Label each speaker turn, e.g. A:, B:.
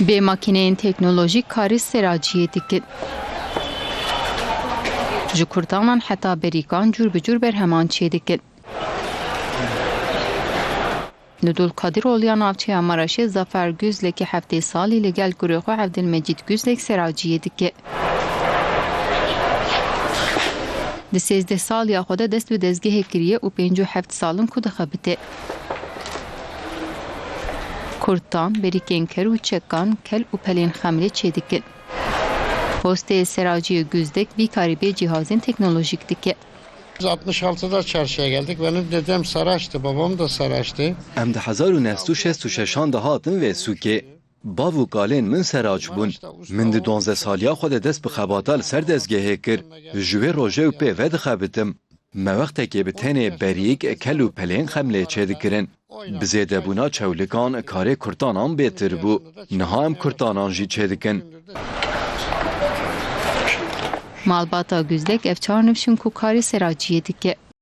A: Bê makineyên teknolojîk karî seraciyê dikin. Ji kurtanan heta bi cur berheman çê dikin. Li Dulkadiroğlu navçeya Maraşê Zafer Güzlekî heftê salî li gel Gurêxwe Evdilmecîd Güzlek seraciyê dike. Di sêzdeh saliya xwe de dest bi dezgehê kiriye û pênc û heft salin ku. Kurtan, berîkên ker û çekan, kel û pelên xemlê çê dikin. Postê seraciyê Güzdek vîkarî bê cihazên teknolojik dike.
B: Biz 66'da çarşıya geldik. Benim dedem Saraç'tı, babam da Saraç'tı.
C: Em di 1966 de hatin vê sûkê. Bav û kalên min seraç bûn. Min di 12 saliya xwe de dest bi xebata li ser dezgehê kir. Ji wê rojê û pê ve dixebitim. Me wextekê bi tenê berîk, kel û pelên xemlê çê dikirin. Bi zêdebûna çewlikan karê kurtanan bêtir bû. Niha em kurtanan jî çê dikin.
A: Malbata Güzdek ev çar nivşin ku karî seraciyê dike.